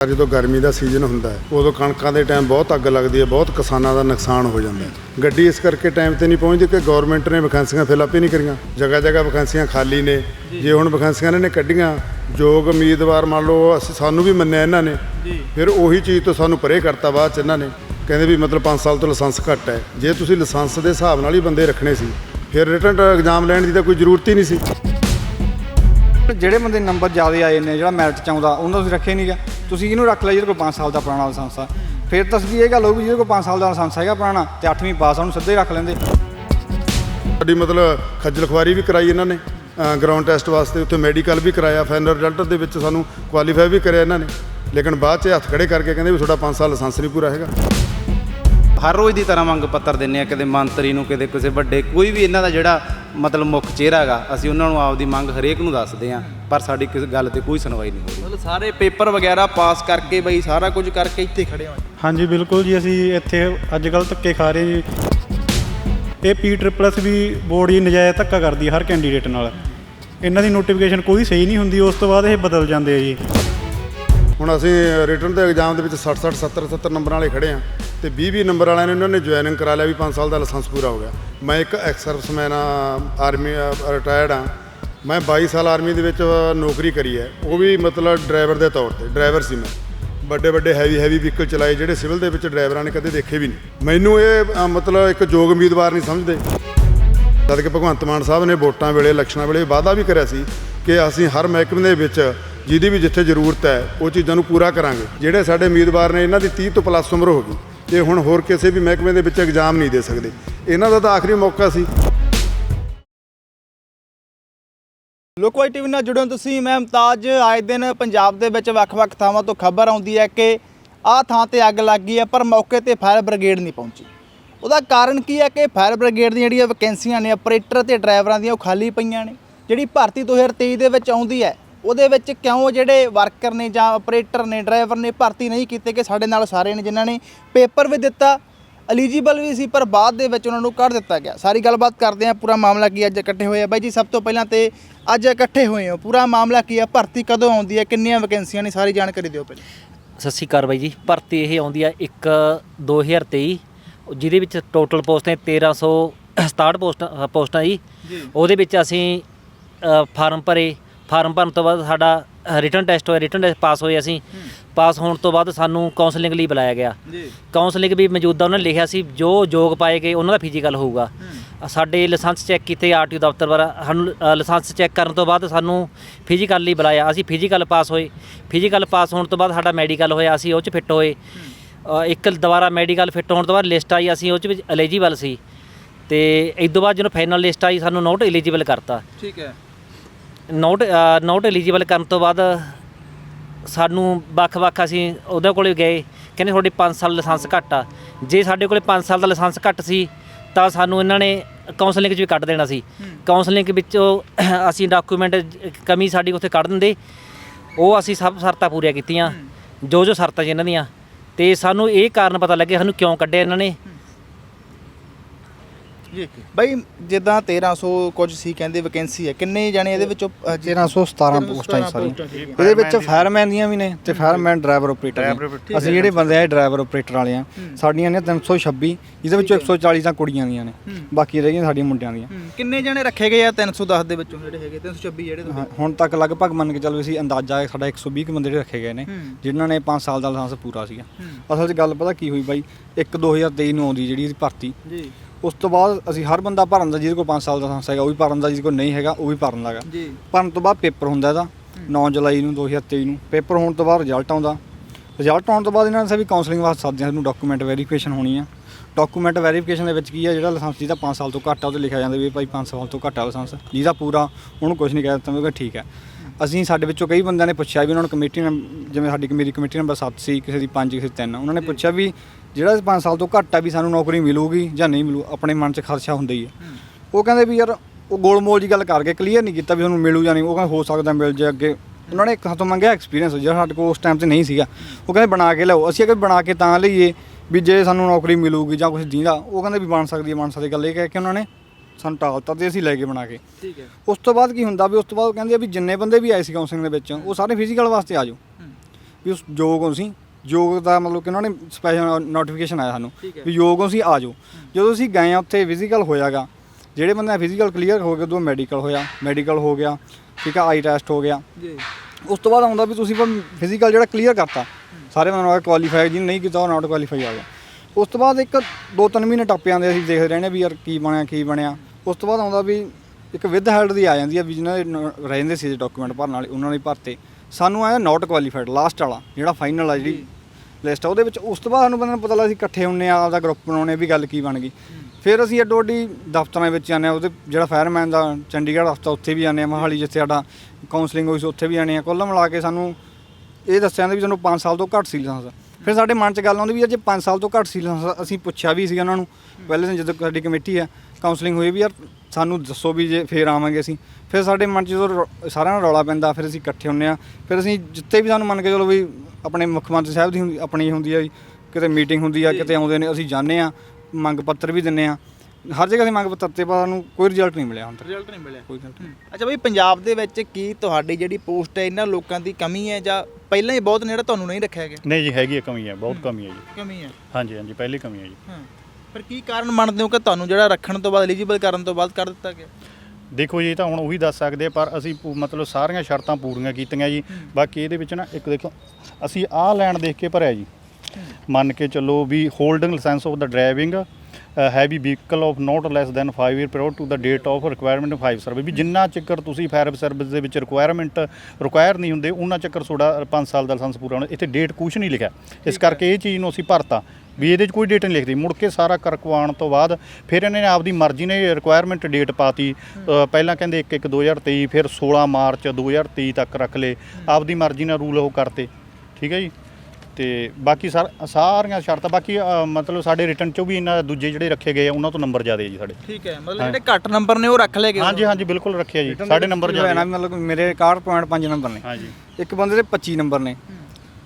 ਜਦੋਂ ਗਰਮੀ ਦਾ ਸੀਜ਼ਨ ਹੁੰਦਾ ਹੈ ਉਦੋਂ ਕਣਕਾਂ ਦੇ ਟਾਈਮ ਬਹੁਤ ਅੱਗ ਲੱਗਦੀ ਹੈ ਬਹੁਤ ਕਿਸਾਨਾਂ ਦਾ ਨੁਕਸਾਨ ਹੋ ਜਾਂਦਾ ਹੈ। ਗੱਡੀ ਇਸ ਕਰਕੇ ਟਾਈਮ ਤੇ ਨਹੀਂ ਪਹੁੰਚਦੀ ਕਿ ਗਵਰਨਮੈਂਟ ਨੇ ਵੈਕੈਂਸੀਆਂ ਫਿਲਅਪ ਹੀ ਨਹੀਂ ਕਰੀਆਂ। ਜਗ੍ਹਾ ਜਗ੍ਹਾ ਵੈਕੈਂਸੀਆਂ ਖਾਲੀ ਨੇ ਜੇ ਹੁਣ ਵੈਕੈਂਸੀਆਂ ਨੇ ਕੱਢੀਆਂ ਯੋਗ ਉਮੀਦਵਾਰ ਮੰਨ ਲਓ ਅਸੀਂ ਸਾਨੂੰ ਵੀ ਮੰਨਿਆ ਇਹਨਾਂ ਨੇ ਫਿਰ ਉਹੀ ਚੀਜ਼ ਤੋਂ ਸਾਨੂੰ ਪਰੇ ਕਰਤਾ ਬਾਅਦ ਚ ਇਹਨਾਂ ਨੇ ਕਹਿੰਦੇ ਵੀ ਮਤਲਬ 5 ਸਾਲ ਤੋਂ ਲਾਇਸੈਂਸ ਘੱਟ ਹੈ। ਜੇ ਤੁਸੀਂ ਲਾਇਸੈਂਸ ਦੇ ਹਿਸਾਬ ਨਾਲ ਹੀ ਬੰਦੇ ਰੱਖਣੇ ਸੀ ਫਿਰ ਰਿਟਨ ਐਗਜ਼ਾਮ ਲੈਣ ਦੀ ਤਾਂ ਕੋਈ ਜ਼ਰੂਰਤ ਹੀ ਨਹੀਂ ਸੀ। ਜਿਹੜੇ ਬੰਦੇ ਨੰਬਰ ਜ਼ਿਆਦਾ ਆਏ ਨੇ ਜਿਹੜਾ ਮੈਰਿਟ ਚ ਆਉਂਦਾ ਉਹਨਾਂ ਤੁਸੀਂ ਰੱਖੇ ਨਹੀਂਗਾ ਤੁਸੀਂ ਇਹਨੂੰ ਰੱਖ ਲਿਆ ਜਿਹਦੇ ਕੋਲ 5 ਸਾਲ ਦਾ ਪੁਰਾਣਾ ਲਾਇਸੈਂਸ ਆ। ਫਿਰ ਤਸਦੀ ਇਹ ਗੱਲ ਹੋਊਗੀ ਜਿਹਦੇ ਕੋਲ 5 ਸਾਲ ਦਾ ਲਾਇਸੈਂਸ ਹੈਗਾ ਪੁਰਾਣਾ ਤੇ 8ਵੀਂ ਪਾਸ ਉਹਨੂੰ ਸਿੱਧੇ ਰੱਖ ਲੈਂਦੇ। ਸਾਡੀ ਮਤਲਬ ਖੱਜਲ ਖੁਆਰੀ ਵੀ ਕਰਾਈ ਇਹਨਾਂ ਨੇ। ਗਰਾਊਂਡ ਟੈਸਟ ਵਾਸਤੇ ਉੱਥੇ ਮੈਡੀਕਲ ਵੀ ਕਰਾਇਆ ਫਾਈਨਲ ਰਿਜ਼ਲਟ ਦੇ ਵਿੱਚ ਸਾਨੂੰ ਕੁਆਲੀਫਾਈ ਵੀ ਕਰਿਆ ਇਹਨਾਂ ਨੇ। ਲੇਕਿਨ ਬਾਅਦ 'ਚ ਹੱਥ ਖੜੇ ਕਰਕੇ ਕਹਿੰਦੇ ਵੀ ਤੁਹਾਡਾ 5 ਸਾਲ ਲਾਇਸੈਂਸ ਨਹੀਂ ਪੂਰਾ ਹੈਗਾ। ਹਰ ਰੋਜ਼ ਦੀ ਤਰ੍ਹਾਂ ਮੰਗ ਪੱਤਰ ਦਿੰਨੇ ਆ ਕਿਤੇ ਮੰਤਰੀ ਨੂੰ ਕਿਤੇ ਕਿਸੇ ਵੱਡੇ ਕੋਈ ਵੀ ਇਹਨਾਂ ਦਾ ਜਿਹੜਾ ਮਤਲਬ ਮੁੱਖ ਚਿਹਰਾ ਹੈਗਾ ਅਸੀਂ ਉਹਨਾਂ ਨੂੰ ਆਪਦੀ ਮੰਗ ਹਰੇਕ ਨੂੰ ਦੱਸਦੇ ਆ ਪਰ ਸਾਡੀ ਕਿਸੇ ਗੱਲ ਤੇ ਕੋਈ ਸੁਣਵਾਈ ਨਹੀਂ ਹੋ ਰਹੀ। ਮਤਲਬ ਸਾਰੇ ਪੇਪਰ ਵਗੈਰਾ ਪਾਸ ਕਰਕੇ ਬਈ ਸਾਰਾ ਕੁਝ ਕਰਕੇ ਇੱਥੇ ਖੜੇ ਹੋਏ। ਹਾਂਜੀ ਬਿਲਕੁਲ ਜੀ ਅਸੀਂ ਇੱਥੇ ਅੱਜ ਕੱਲ੍ਹ ਧੱਕੇ ਖਾ ਰਹੇ ਜੀ। ਇਹ ਪੀ ਟ੍ਰਿਪਲਸ ਵੀ ਬੋਰਡ ਹੀ ਨਜਾਇਜ਼ ਧੱਕਾ ਕਰਦੀ ਹੈ ਹਰ ਕੈਂਡੀਡੇਟ ਨਾਲ। ਇਹਨਾਂ ਦੀ ਨੋਟੀਫਿਕੇਸ਼ਨ ਕੋਈ ਸਹੀ ਨਹੀਂ ਹੁੰਦੀ ਉਸ ਤੋਂ ਬਾਅਦ ਇਹ ਬਦਲ ਜਾਂਦੇ ਆ ਜੀ। ਹੁਣ ਅਸੀਂ ਰਿਟਰਨ ਦੇ ਐਗਜ਼ਾਮ ਦੇ ਵਿੱਚ 60 60 70 70 ਨੰਬਰਾਂ ਵਾਲੇ ਖੜੇ ਆ ਤੇ 20 20 ਨੰਬਰ ਵਾਲਿਆਂ ਨੇ ਉਹਨਾਂ ਨੇ ਜੁਆਇਨਿੰਗ ਕਰਾ ਲਿਆ ਵੀ 5 ਸਾਲ ਦਾ ਲਾਇਸੈਂਸ ਪੂਰਾ ਹੋ ਗਿਆ। ਮੈਂ ਇੱਕ ਐਕਸ ਸਰਵਿਸਮੈਨ ਆ ਆਰਮੀ ਰਿਟਾਇਰਡ ਆ। ਮੈਂ 22 ਸਾਲ ਆਰਮੀ ਦੇ ਵਿੱਚ ਨੌਕਰੀ ਕਰੀ ਹੈ। ਉਹ ਵੀ ਮਤਲਬ ਡਰਾਈਵਰ ਦੇ ਤੌਰ ਤੇ ਡਰਾਈਵਰ ਸੀ ਮੈਂ। ਵੱਡੇ ਵੱਡੇ ਹੈਵੀ ਹੈਵੀ ਵਹੀਕਲ ਚਲਾਏ, ਜਿਹੜੇ ਸਿਵਲ ਦੇ ਵਿੱਚ ਡਰਾਈਵਰਾਂ ਨੇ, ਕਦੇ ਦੇਖੇ ਵੀ ਨਹੀਂ। ਮੈਨੂੰ ਇਹ ਮਤਲਬ ਇੱਕ ਯੋਗ ਉਮੀਦਵਾਰ ਨਹੀਂ ਸਮਝਦੇ। ਜਦ ਕਿ ਭਗਵੰਤ ਮਾਨ ਸਾਹਿਬ ਨੇ ਵੋਟਾਂ ਵੇਲੇ, ਇਲੈਕਸ਼ਨਾਂ ਵੇਲੇ ਵਾਅਦਾ ਵੀ ਕਰਿਆ ਸੀ ਕਿ ਅਸੀਂ ਹਰ ਮਹਿਕਮੇ ਦੇ ਵਿੱਚ ਜਿਹਦੀ ਵੀ ਜਿੱਥੇ ਜ਼ਰੂਰਤ ਹੈ, ਉਹ ਚੀਜ਼ਾਂ ਨੂੰ ਪੂਰਾ ਕਰਾਂਗੇ। ਜਿਹੜੇ ਸਾਡੇ ਉਮੀਦਵਾਰ ਨੇ, ਇਹਨਾਂ ਦੀ 30 ਤੋਂ ਪਲੱਸ ਉਮਰ ਹੋ ਗਈ। ਤੇ ਹੁਣ ਹੋਰ ਕਿਸੇ ਵੀ ਮਹਿਕਮੇ ਦੇ ਵਿੱਚ ਐਗਜ਼ਾਮ ਨਹੀਂ ਦੇ ਸਕਦੇ। ਇਹਨਾਂ ਦਾ ਤਾਂ ਆਖਰੀ ਮੌਕਾ ਸੀ। ਲੋਕਵਾਈ ਟੀਵੀ ਨਾਲ ਜੁੜੋ ਤੁਸੀਂ, ਮੈਂ ਮੁਮਤਾਜ। ਆਏ ਦਿਨ ਪੰਜਾਬ ਦੇ ਵਿੱਚ ਵੱਖ-ਵੱਖ ਥਾਵਾਂ ਤੋਂ ਖਬਰ ਆਉਂਦੀ ਹੈ ਕਿ ਆਹ ਥਾਂ ਤੇ ਅੱਗ ਲੱਗ ਗਈ ਹੈ, ਪਰ ਮੌਕੇ ਤੇ ਫਾਇਰ ਬ੍ਰਿਗੇਡ ਨਹੀਂ ਪਹੁੰਚੀ। ਉਹਦਾ ਕਾਰਨ ਕੀ ਹੈ ਕਿ ਫਾਇਰ ਬ੍ਰਿਗੇਡ ਦੀਆਂ ਜਿਹੜੀਆਂ ਵੈਕੈਂਸੀਆਂ ਨੇ, ਆਪਰੇਟਰ ਤੇ ਡਰਾਈਵਰਾਂ ਦੀਆਂ ਉਹ ਖਾਲੀ ਪਈਆਂ ਨੇ। ਜਿਹੜੀ ਭਰਤੀ 2023 ਦੇ ਵਿੱਚ ਆਉਂਦੀ ਹੈ ਉਹਦੇ ਵਿੱਚ ਕਿਉਂ ਜਿਹੜੇ ਵਰਕਰ ਨੇ ਜਾਂ ਆਪਰੇਟਰ ਨੇ ਡਰਾਈਵਰ ਨੇ ਭਰਤੀ ਨਹੀਂ ਕੀਤੇ ਕਿ ਸਾਡੇ ਨਾਲ ਸਾਰੇ ਨੇ ਜਿਨ੍ਹਾਂ ਨੇ ਪੇਪਰ ਵੀ ਦਿੱਤਾ ਐਲੀਜੀਬਲ ਵੀ ਸੀ ਪਰ ਬਾਅਦ ਦੇ ਵਿੱਚ ਉਹਨਾਂ ਨੂੰ ਕੱਢ ਦਿੱਤਾ ਗਿਆ। ਸਾਰੀ ਗੱਲਬਾਤ ਕਰਦੇ ਹਾਂ ਪੂਰਾ ਮਾਮਲਾ ਕੀ ਅੱਜ ਇਕੱਠੇ ਹੋਏ ਆ ਬਾਈ ਜੀ ਸਭ ਤੋਂ ਪਹਿਲਾਂ ਤੇ ਅੱਜ ਇਕੱਠੇ ਹੋਏ ਹੋ। ਪੂਰਾ ਮਾਮਲਾ ਕੀ ਹੈ? ਭਰਤੀ ਕਦੋਂ ਆਉਂਦੀ ਹੈ? ਕਿੰਨੀਆਂ ਵੈਕੈਂਸੀਆਂ ਨੇ? ਸਾਰੀ ਜਾਣਕਾਰੀ ਦਿਓ ਪਹਿਲਾਂ। ਸਤਿ ਸ਼੍ਰੀ ਅਕਾਲ ਬਾਈ ਜੀ। ਭਰਤੀ ਇਹ ਆਉਂਦੀ ਆ 1 2023 ਜਿਹਦੇ ਵਿੱਚ ਟੋਟਲ ਪੋਸਟਾਂ 1367 ਪੋਸਟਾਂ ਪੋਸਟਾਂ ਜੀ। ਉਹਦੇ ਵਿੱਚ ਅਸੀਂ ਫਾਰਮ ਭਰੇ। ਫਾਰਮ ਭਰਨ ਤੋਂ ਬਾਅਦ ਸਾਡਾ ਰਿਟਨ ਟੈਸਟ ਹੋਇਆ ਰਿਟਨ ਟੈਸਟ ਪਾਸ ਹੋਏ ਅਸੀਂ। ਪਾਸ ਹੋਣ ਤੋਂ ਬਾਅਦ ਸਾਨੂੰ ਕਾਉਂਸਲਿੰਗ ਲਈ ਬੁਲਾਇਆ ਗਿਆ। ਜੀ। ਕਾਉਂਸਲਿੰਗ ਵੀ ਮੌਜੂਦਾ ਉਹਨਾਂ ਨੇ ਲਿਖਿਆ ਸੀ ਜੋ ਯੋਗ ਪਾਏ ਗਏ ਉਹਨਾਂ ਦਾ ਫਿਜ਼ੀਕਲ ਹੋਊਗਾ। ਸਾਡੇ ਲਾਇਸੈਂਸ ਚੈੱਕ ਕੀਤੇ ਆਰਟੀਓ ਦਫ਼ਤਰ ਵਾਲਾ ਸਾਨੂੰ ਲਾਇਸੈਂਸ ਚੈੱਕ ਕਰਨ ਤੋਂ ਬਾਅਦ ਸਾਨੂੰ ਫਿਜ਼ੀਕਲ ਲਈ ਬੁਲਾਇਆ। ਅਸੀਂ ਫਿਜ਼ੀਕਲ ਪਾਸ ਹੋਏ। ਫਿਜ਼ੀਕਲ ਪਾਸ ਹੋਣ ਤੋਂ ਬਾਅਦ ਸਾਡਾ ਮੈਡੀਕਲ ਹੋਇਆ ਅਸੀਂ ਉਹ 'ਚ ਫਿੱਟ ਹੋਏ। ਇੱਕ ਦੁਬਾਰਾ ਮੈਡੀਕਲ ਫਿੱਟ ਹੋਣ ਤੋਂ ਬਾਅਦ ਲਿਸਟ ਆਈ ਅਸੀਂ ਉਹ 'ਚ ਵਿੱਚ ਐਲੀਜੀਬਲ ਸੀ। ਤੇ ਇਸ ਤੋਂ ਬਾਅਦ ਜਦੋਂ ਫਾਈਨਲ ਲਿਸਟ ਆਈ ਸਾਨੂੰ ਨੋਟ ਐਲੀਜੀਬਲ ਕਰਤਾ। ਠੀਕ ਹੈ। ਨੋਟ ਨੋਟ ਐਲੀਜੀਬਲ ਕਰਨ ਤੋਂ ਬਾਅਦ ਸਾਨੂੰ ਵੱਖ-ਵੱਖ ਅਸੀਂ ਉਹਦੇ ਕੋਲੇ ਗਏ। ਕਹਿੰਦੇ ਤੁਹਾਡੇ 5 ਸਾਲ ਲਾਇਸੈਂਸ ਘੱਟ ਆ। ਜੇ ਸਾਡੇ ਕੋਲੇ 5 ਸਾਲ ਦਾ ਲਾਇਸੈਂਸ ਘੱਟ ਸੀ ਤਾਂ ਸਾਨੂੰ ਇਹਨਾਂ ਨੇ ਕਾਉਂਸਲਿੰਗ 'ਚ ਵੀ ਕੱਢ ਦੇਣਾ ਸੀ। ਕਾਉਂਸਲਿੰਗ ਵਿੱਚੋਂ ਅਸੀਂ ਡਾਕੂਮੈਂਟ ਕਮੀ ਸਾਡੀ ਉੱਥੇ ਕੱਢ ਦਿੰਦੇ। ਉਹ ਅਸੀਂ ਸਭ ਸ਼ਰਤਾਂ ਪੂਰੀਆਂ ਕੀਤੀਆਂ। ਜੋ ਜੋ ਸ਼ਰਤਾਂ ਜੀ ਇਹਨਾਂ ਦੀਆਂ। ਤੇ ਸਾਨੂੰ ਇਹ ਕਾਰਨ ਪਤਾ ਲੱਗਿਆ ਸਾਨੂੰ ਕਿਉਂ ਕੱਢਿਆ ਇਹਨਾਂ ਨੇ। ਜੀ ਬਾਈ ਜਿੱਦਾਂ 1300 ਕੁਝ ਸੀ ਕਹਿੰਦੇ ਵੈਕੈਂਸੀ ਹੈ ਕਿੰਨੇ ਜਾਣੇ ਇਹਦੇ ਵਿੱਚੋਂ ਅ, ਜੀ- 1317 ਪੋਸਟਾਂ ਸੀ ਸਾਰੀਆਂ। ਇਹਦੇ ਵਿੱਚ ਫਾਇਰਮੈਨ ਦੀਆਂ ਵੀ ਨੇ ਤੇ ਫਾਇਰਮੈਨ ਡਰਾਈਵਰ ਆਪਰੇਟਰ ਅਸੀਂ ਜਿਹੜੇ ਬੰਦੇ ਆ ਡਰਾਈਵਰ ਆਪਰੇਟਰ ਵਾਲੇ ਆ ਸਾਡੀਆਂ ਨੇ 326 ਜਿਹਦੇ ਵਿੱਚੋਂ 140 ਤਾਂ ਕੁੜੀਆਂ ਦੀਆਂ ਨੇ। ਬਾਕੀ ਰਹਿ ਗਈਆਂ ਸਾਡੀਆਂ ਮੁੰਡਿਆਂ ਦੀਆਂ। ਹੂੰ, ਕਿੰਨੇ ਜਾਣੇ ਰੱਖੇ ਗਏ ਆ 310 ਦੇ ਵਿੱਚੋਂ ਜਿਹੜੇ ਹੈਗੇ 326 ਜਿਹੜੇ ਹਾਂ, ਹੁਣ ਤੱਕ ਲਗਭਗ ਮੰਨ ਕੇ ਚੱਲੋ ਅਸੀਂ ਅੰਦਾਜ਼ਾ ਹੈ ਸਾਡਾ 120 ਕੁ ਬੰਦੇ ਜਿਹੜੇ ਰੱਖੇ ਗਏ ਨੇ ਜਿਨ੍ਹਾਂ ਨੇ 5 ਸਾਲ ਦਾ ਲਾਇਸੈਂਸ ਪੂਰਾ ਸੀਗਾ। ਅਸਲ 'ਚ ਗੱਲ ਪਤਾ ਕੀ ਹੋਈ ਬਾਈ 1 2023 ਨੂੰ ਆਉਂਦੀ ਜਿਹੜੀ ਇਹਦੀ ਭਰਤੀ। ਜੀ। ਉਸ ਤੋਂ ਬਾਅਦ ਅਸੀਂ ਹਰ ਬੰਦਾ ਭਰਨ ਦਾ ਜਿਹਦੇ ਕੋਲ 5 ਸਾਲ ਦਾ ਲਾਇਸੈਂਸ ਹੈਗਾ ਉਹ ਵੀ ਭਰਨ ਦਾ ਜਿਹਦੇ ਕੋਲ ਨਹੀਂ ਹੈਗਾ ਉਹ ਵੀ ਭਰਨ ਲੱਗਾ ਜੀ। ਭਰਨ ਤੋਂ ਬਾਅਦ ਪੇਪਰ ਹੁੰਦਾ ਇਹਦਾ 9 ਜੁਲਾਈ ਨੂੰ 2023 ਨੂੰ। ਪੇਪਰ ਹੋਣ ਤੋਂ ਬਾਅਦ ਰਿਜ਼ਲਟ ਆਉਂਦਾ। ਰਿਜ਼ਲਟ ਆਉਣ ਤੋਂ ਬਾਅਦ ਇਹਨਾਂ ਨੇ ਸਭੀ ਕਾਉਂਸਲਿੰਗ ਵਾਸਤੇ ਸੱਦਦੇ ਸਾਨੂੰ ਡਾਕੂਮੈਂਟ ਵੈਰੀਫਿਕੇਸ਼ਨ ਹੋਣੀ ਆ। ਡਾਕੂਮੈਂਟ ਵੈਰੀਫਿਕੇਸ਼ਨ ਦੇ ਵਿੱਚ ਕੀ ਆ ਜਿਹੜਾ ਲਾਇਸੈਂਸ ਜਿਹਦਾ 5 ਸਾਲ ਤੋਂ ਘੱਟ ਆ ਉਹਤੇ ਲਿਖਿਆ ਜਾਂਦਾ ਵੀ ਭਾਈ 5 ਸਾਲ ਤੋਂ ਘੱਟ ਆ ਲਾਇਸੈਂਸ ਜਿਹਦਾ ਪੂਰਾ ਉਹਨੂੰ ਕੁਝ ਨਹੀਂ ਕਹਿ ਦਿੱਤਾ ਮੈਂ ਕਿਹਾ ਠੀਕ ਹੈ। ਅਸੀਂ ਸਾਡੇ ਵਿੱਚੋਂ ਕਈ ਬੰਦਿਆਂ ਨੇ ਪੁੱਛਿਆ ਵੀ ਉਹਨਾਂ ਨੂੰ ਕਮੇਟੀ ਨੰਬ- ਜਿਵੇਂ ਸਾਡੀ ਮੇਰੀ ਕਮੇਟੀ ਨੰਬਰ 7 ਸੀ ਕਿਸੇ ਦੀ 5 ਕਿਸੇ ਦੀ 3 ਉਹਨਾਂ ਨੇ ਪੁੱਛਿਆ ਵੀ ਜਿਹੜਾ 5 ਸਾਲ ਤੋਂ ਘੱਟ ਆ ਵੀ ਸਾਨੂੰ ਨੌਕਰੀ ਮਿਲੂਗੀ ਜਾਂ ਨਹੀਂ ਮਿਲੂ ਆਪਣੇ ਮਨ 'ਚ ਖਦਸ਼ਾ ਹੁੰਦਾ ਹੀ ਹੈ। ਉਹ ਕਹਿੰਦੇ ਵੀ ਯਾਰ ਉਹ ਗੋਲਮੋਲ ਜੀ ਗੱਲ ਕਰਕੇ ਕਲੀਅਰ ਨਹੀਂ ਕੀਤਾ ਵੀ ਤੁਹਾਨੂੰ ਮਿਲੂ ਜਾਂ ਨਹੀਂ ਉਹ ਕਹਿੰਦੇ ਹੋ ਸਕਦਾ ਮਿਲ ਜੇ ਅੱਗੇ। ਉਹਨਾਂ ਨੇ ਇੱਕ ਹੱਥੋਂ ਮੰਗਿਆ ਐਕਸਪੀਰੀਅੰਸ ਜਿਹੜਾ ਸਾਡੇ ਕੋਲ ਉਸ ਟਾਈਮ ਤੇ ਨਹੀਂ ਸੀਗਾ। ਉਹ ਕਹਿੰਦੇ ਬਣਾ ਕੇ ਲਿਆਓ ਅਸੀਂ ਅਗੇ ਬਣਾ ਕੇ ਤਾਂ ਲਈਏ ਵੀ ਜੇ ਸਾਨੂੰ ਨੌਕਰੀ ਮਿਲੂਗੀ ਜਾਂ ਕੁਝ ਦੀਂਦਾ ਉਹ ਕਹਿੰਦੇ ਵੀ ਬਣ ਸਕਦੀ ਹੈ ਬਣ ਸਕਦੀ। ਗੱਲ ਇਹ ਕਹਿ ਕੇ ਉਹਨਾਂ ਨੇ ਸਾਨੂੰ ਟਾਲਤਾ ਤੇ ਅਸੀਂ ਲੈ ਕੇ ਬਣਾ ਕੇ। ਠੀਕ ਹੈ। ਉਸ ਤੋਂ ਬਾਅਦ ਕੀ ਹੁੰਦਾ ਵੀ ਉਸ ਤੋਂ ਬਾਅਦ ਉਹ ਕਹਿੰਦੇ ਆ ਵੀ ਜਿੰਨੇ ਬੰਦੇ ਵੀ ਆਏ ਸੀ ਕਾਉਂਸਲਿੰਗ ਦੇ ਵਿੱਚ ਉਹ ਸਾਰੇ ਫਿਜ਼ੀਕਲ ਵਾਸਤੇ ਆ ਜਾਓ। ਵੀ ਉਸ ਯੋਗ ਹੋ ਸੀ? ਯੋਗ ਦਾ ਮਤਲਬ ਕਿ ਉਹਨਾਂ ਨੇ ਸਪੈਸ਼ਲ ਨੋਟੀਫਿਕੇਸ਼ਨ ਆਇਆ ਸਾਨੂੰ ਵੀ ਯੋਗ ਹੋ ਸੀ? ਆ ਜਾਓ। ਜਦੋਂ ਅਸੀਂ ਗਏ ਆ ਉੱਥੇ ਫਿਜ਼ੀਕਲ ਹੋਇਆਗਾ। ਜਿਹੜੇ ਬੰਦੇ ਫਿਜ਼ੀਕਲ ਕਲੀਅਰ ਹੋ ਗਿਆ ਉਦੋਂ ਮੈਡੀਕਲ ਹੋਇਆ। ਮੈਡੀਕਲ ਹੋ ਗਿਆ ਠੀਕ ਆ ਆਈ ਟੈਸਟ ਹੋ ਗਿਆ। ਜੀ। ਉਸ ਤੋਂ ਬਾਅਦ ਆਉਂਦਾ ਵੀ ਤੁਸੀਂ ਫਿਜ਼ੀਕਲ ਜਿਹੜਾ ਕਲੀਅਰ ਕਰਤਾ। ਸਾਰੇ ਬੰਦੇ ਨੂੰ ਕੁਆਲੀਫਾਈ ਜਿਹਨੇ ਨਹੀਂ ਕੀਤਾ ਉਹ ਨਾਟ ਕੁਆਲੀਫਾਈ ਆ ਗਿਆ। ਉਸ ਤੋਂ ਬਾਅਦ ਇੱਕ ਦੋ ਤਿੰਨ ਮਹੀਨੇ ਟੱਪ ਜਾਂਦੇ ਅਸੀਂ ਦੇਖਦੇ ਰਹਿੰਦੇ ਵੀ ਯਾਰ ਕੀ ਬਣਿਆ ਕੀ ਬਣਿਆ। ਉਸ ਤੋਂ ਬਾਅਦ ਆਉਂਦਾ ਵੀ ਇੱਕ ਵਿਦ ਹੈਲਡ ਦੀ ਆ ਜਾਂਦੀ ਆ ਵੀ ਜਿਹਨਾਂ ਦੇ ਨ- ਰਹਿੰਦੇ ਸੀ ਡਾਕੂਮੈਂਟ ਭਰਨ ਵਾਲੇ ਉਹਨਾਂ ਨੇ ਭਰਤੇ। ਸਾਨੂੰ ਆਇਆ ਨਾਟ ਕੁਆਲੀਫਾਈਡ ਲਾਸਟ ਵਾਲਾ ਜਿਹੜਾ ਫਾਈਨਲ ਆ ਜਿਹੜੀ ਲਿਸਟ ਆ ਉਹਦੇ ਵਿੱਚ ਉਸ ਤੋਂ ਬਾਅਦ ਸਾਨੂੰ ਬੰਦੇ ਨੂੰ ਪਤਾ ਲੱਗਾ ਅਸੀਂ ਇਕੱਠੇ ਹੁੰਨੇ ਆ ਆਪਦਾ ਗਰੁੱਪ ਬਣਾਉਣੇ ਵੀ ਗੱਲ ਕੀ ਬਣ ਗਈ। ਫਿਰ ਅਸੀਂ ਅੱਡੋ ਅੱਡੀ ਦਫ਼ਤਰਾਂ ਵਿੱਚ ਜਾਂਦੇ ਆ ਉਹਦੇ ਜਿਹੜਾ ਫਾਇਰਮੈਨ ਦਾ ਚੰਡੀਗੜ੍ਹ ਦਫ਼ਤਰ ਉੱਥੇ ਵੀ ਜਾਂਦੇ ਆ ਮੋਹਾਲੀ ਜਿੱਥੇ ਸਾਡਾ ਕਾਉਂਸਲਿੰਗ ਹੋਈ ਸੀ ਉੱਥੇ ਵੀ ਜਾਂਦੇ ਆ। ਕੁੱਲ ਮਿਲਾ ਕੇ ਸਾਨੂੰ ਇਹ ਦੱਸਿਆ ਜਾਂਦਾ ਵੀ ਤੁਹਾਨੂੰ 5 ਸਾਲ ਤੋਂ ਘੱਟ ਸੀ ਲਾਇਸੈਂਸ ਫਿਰ ਸਾਡੇ ਮਨ 'ਚ ਗੱਲ ਆਉਂਦੀ ਵੀ ਯਾਰ ਜੇ 5 ਸਾਲ ਤੋਂ ਘੱਟ ਸੀ ਲਾਇਸੈਂਸ ਅਸੀਂ ਪੁੱਛਿਆ ਵੀ ਸੀ ਉਹਨਾਂ ਨੂੰ ਪਹਿਲੇ ਦਿਨ ਜਦੋਂ ਸਾਡੀ ਕਮੇਟੀ ਆ ਕਾਉਂਸਲਿੰਗ ਹੋਈ ਵੀ ਯਾਰ ਸਾਨੂੰ ਦੱਸੋ ਵੀ ਜੇ ਫੇਰ ਆਵਾਂਗੇ ਅਸੀਂ। ਫਿਰ ਸਾਡੇ ਮਨ 'ਚ ਜਦੋਂ ਰੌ- ਸਾਰਿਆਂ ਨਾਲ ਰੌਲਾ ਪੈਂਦਾ ਫਿਰ ਅਸੀਂ ਇਕੱਠੇ ਹੁੰਨੇ ਆ ਫਿਰ ਅਸੀਂ ਜਿੱਥੇ ਵੀ ਸਾਨੂੰ ਮੰਨ ਕੇ ਚਲੋ ਵੀ ਆਪਣੇ ਮੁੱਖ ਮੰਤਰੀ ਸਾਹਿਬ ਦੀ ਹੁੰਦੀ ਆਪਣੀ ਹੁੰਦੀ ਆ ਜੀ, ਕਿਤੇ ਮੀਟਿੰਗ ਹੁੰਦੀ ਆ ਕਿਤੇ ਆਉਂਦੇ ਨੇ ਅਸੀਂ ਜਾਂਦੇ ਆ ਮੰਗ ਪੱਤਰ ਵੀ ਦਿੰਨੇ ਆ ਹਰ ਜਗ੍ਹਾ ਅਸੀਂ ਮੰਗ ਪੱਤਰ ਤੇ ਪਰ ਸਾਨੂੰ ਕੋਈ ਰਿਜ਼ਲਟ ਨਹੀਂ ਮਿਲਿਆ ਹੁਣ ਤੱਕ। ਰਿਜ਼ਲਟ ਨਹੀਂ ਮਿਲਿਆ। ਕੋਈ result ਨਹੀਂ। ਅੱਛਾ ਬਈ ਪੰਜਾਬ ਦੇ ਵਿੱਚ ਕੀ ਤੁਹਾਡੀ ਜਿਹੜੀ ਪੋਸਟ ਹੈ ਇਹਨਾਂ ਲੋਕਾਂ ਦੀ ਕਮੀ ਹੈ ਜਾਂ ਪਹਿਲਾਂ ਹੀ ਬਹੁਤ ਨੇ ਜਿਹੜਾ ਤੁਹਾਨੂੰ ਨਹੀਂ ਰੱਖਿਆ ਗਿਆ? ਨਹੀਂ ਜੀ ਹੈਗੀ ਹੈ ਕਮੀ ਹੈ ਬਹੁਤ ਕਮੀ ਹੈ ਜੀ। ਕਮੀ ਹੈ। ਹਾਂਜੀ ਹਾਂਜੀ ਪਹਿਲੀ ਕਮੀ ਹੈ ਜੀ। ਹਾਂ। ਪਰ ਕੀ ਕਾਰਨ ਮੰਨਦੇ ਹੋ ਕਿ ਤੁਹਾਨੂੰ ਜਿਹੜਾ ਰੱਖਣ ਤੋਂ ਬਾਅਦ ਐਲੀਜੀਬਲ ਕਰਨ ਤੋਂ ਬਾਅਦ ਕਰ ਦਿੱਤਾ ਗਿਆ? ਦੇਖੋ ਜੀ ਇਹ ਤਾਂ ਹੁਣ ਉਹੀ ਦੱਸ ਸਕਦੇ ਆ, ਪਰ ਅਸੀਂ ਪੂ- ਮਤਲਬ ਸਾਰੀਆਂ ਸ਼ਰਤਾਂ ਪੂਰੀਆਂ ਕੀਤੀਆਂ ਜੀ। ਬਾਕੀ ਇਹਦੇ ਵਿੱਚ ਨਾ ਇੱਕ ਦੇਖੋ ਅਸੀਂ ਆਹ ਲੈਣ ਦੇਖ ਕੇ ਭਰਿਆ ਜੀ। ਮੰਨ ਕੇ ਚੱਲੋ ਵੀ holding licence of the driving heavy vehicle of not less than 5 year prior to the date of requirement 5 service ਵੀ ਜਿੰਨਾ ਚੱਕਰ ਤੁਸੀਂ ਫਾਇਰ ਸਰਵਿਸ ਦੇ ਵਿੱਚ ਰਿਕੁਆਇਰਮੈਂਟ ਰਿਕੁਆਇਰ ਨਹੀਂ ਹੁੰਦੇ ਉਹਨਾਂ ਚੱਕਰ ਤੁਹਾਡਾ 5 ਸਾਲ ਦਾ ਲਾਇਸੈਂਸ ਪੂਰਾ ਹੋਣਾ। ਇੱਥੇ ਡੇਟ ਕੁਛ ਨਹੀਂ ਲਿਖਿਆ। ਇਸ ਕਰਕੇ ਇਹ ਚੀਜ਼ ਨੂੰ ਅਸੀਂ ਭਰਤਾ। ਵੀ ਇਹਦੇ 'ਚ ਕੋਈ ਡੇਟ ਨਹੀਂ ਲਿਖਦੀ। ਮੁੜ ਕੇ ਸਾਰਾ ਕਰਕਵਾਉਣ ਤੋਂ ਬਾਅਦ ਫਿਰ ਇਹਨਾਂ ਨੇ ਆਪਦੀ ਮਰਜ਼ੀ ਨੇ ਰਿਕੁਆਇਰਮੈਂਟ ਡੇਟ ਪਾਤੀ। ਪਹਿਲਾਂ ਕਹਿੰਦੇ 1 1 2023 ਫਿਰ 16 ਮਾਰਚ 2023 ਤੱਕ ਰੱਖ ਲਏ। ਆਪਦੀ ਮਰਜ਼ੀ ਨਾਲ ਰੂਲ ਉਹ ਕਰਤੇ। ਠੀਕ ਹੈ ਜੀ? ਤੇ ਬਾਕੀ ਸਾਰ ਸਾਰੀਆਂ ਸ਼ਰਤਾਂ ਬਾਕੀ ਅ, ਮਤਲਬ ਸਾਡੇ ਰਿਟਰਨ 'ਚੋਂ ਵੀ ਇਹਨਾਂ ਦੂਜੇ ਜਿਹੜੇ ਰੱਖੇ ਗਏ ਆ ਉਹਨਾਂ ਤੋਂ ਨੰਬਰ ਜ਼ਿਆਦੇ ਜੀ ਸਾਡੇ। ਠੀਕ ਹੈ ਮਤਲਬ ਜਿਹੜੇ ਘੱਟ ਨੰਬਰ ਨੇ ਉਹ ਰੱਖ ਲਏ ਗਏ ਹਾਂਜੀ ਹਾਂਜੀ ਬਿਲਕੁਲ ਰੱਖਿਆ ਜੀ ਸਾਡੇ ਨੰਬਰ ਨਾ ਜ਼ਿਆਦੇ ਵੀ ਮਤਲਬ ਮੇਰੇ 61.5 ਨੰਬਰ ਨੇ। ਹਾਂਜੀ। ਇੱਕ ਬੰਦੇ ਦੇ 25 ਨੰਬਰ ਨੇ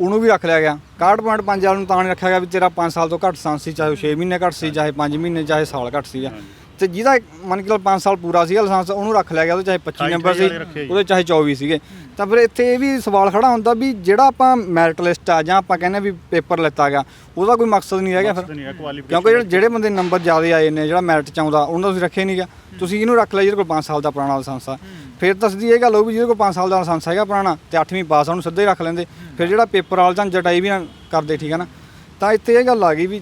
ਉਹਨੂੰ ਵੀ ਰੱਖ ਲਿਆ ਗਿਆ। 61.5 ਵਾਲ ਨੂੰ ਤਾਂ ਨਹੀਂ ਰੱਖਿਆ ਗਿਆ ਵੀ ਤੇਰਾ 5 ਸਾਲ ਤੋਂ ਘੱਟ ਸਾਂਸ ਸੀ ਚਾਹੇ 6 ਮਹੀਨੇ ਘੱਟ ਸੀ ਚਾਹੇ 5 ਮਹੀਨੇ ਚਾਹੇ ਸਾਲ ਘੱਟ ਸੀਗਾ ਤੇ ਜਿਹਦਾ ਮੰਨ ਕੇ ਚੱਲ 5 ਸਾਲ ਪੂਰਾ ਸੀਗਾ ਲਾਇਸੈਂਸ ਉਹਨੂੰ ਰੱਖ ਲਿਆ ਗਿਆ ਉਹਦੇ ਚਾਹੇ 25 ਅਠਾਈ ਨੰਬਰ ਸੀ। ਉਹਦੇ ਚਾਹੇ 24 ਸੀਗੇ। ਤਾਂ ਫਿਰ ਇੱਥੇ ਇਹ ਵੀ ਸਵਾਲ ਖੜਾ ਹੁੰਦਾ ਵੀ ਜਿਹੜਾ ਆਪਾਂ ਮੈਰਿਟ ਲਿਸਟ ਆ ਜਾਂ ਆਪਾਂ ਕਹਿੰਦੇ ਵੀ ਪੇਪਰ ਲੈਤਾ ਗਿਆ ਉਹਦਾ ਕੋਈ ਮਕਸਦ ਨਹੀਂ ਰਹਿ ਗਿਆ ਫਿਰ। ਨਹੀਂ ਕਿਉਂਕਿ ਜਿਹੜੇ- ਬੰਦੇ ਨੰਬਰ ਜ਼ਿਆਦਾ ਆਏ ਨੇ ਜਿਹੜਾ ਮੈਰਿਟ ਚ ਆਉਂਦਾ ਉਹਨਾਂ ਤੁਸੀਂ ਰੱਖੇ ਨਹੀਂਗਾ ਤੁਸੀਂ ਇਹਨੂੰ ਰੱਖ ਲਿਆ ਜਿਹਦੇ ਕੋਲ 5 ਸਾਲ ਦਾ ਪੁਰਾਣਾ ਲਾਇਸੈਂਸ ਆ। ਫਿਰ ਤਾਂ ਸਿੱਧੀ ਇਹ ਗੱਲ ਹੋਊ ਵੀ ਜਿਹਦੇ ਕੋਲ 5 ਸਾਲ ਦਾ ਲਾਇਸੈਂਸ ਹੈਗਾ ਪੁਰਾਣਾ ਤੇ 8ਵੀਂ ਪਾਸ ਆ ਉਹਨੂੰ ਸਿੱਧਾ ਹੀ ਰੱਖ ਲੈਂਦੇ। ਫਿਰ ਜਿਹੜਾ ਪੇਪਰ ਵਾਲ ਜਾਂ ਜਟਾਈ ਵੀ ਕਰਦੇ ਠੀਕ ਹੈ ਨਾ। ਤਾਂ ਇੱਥੇ ਇਹ ਗੱਲ ਆ ਗਈ ਵੀ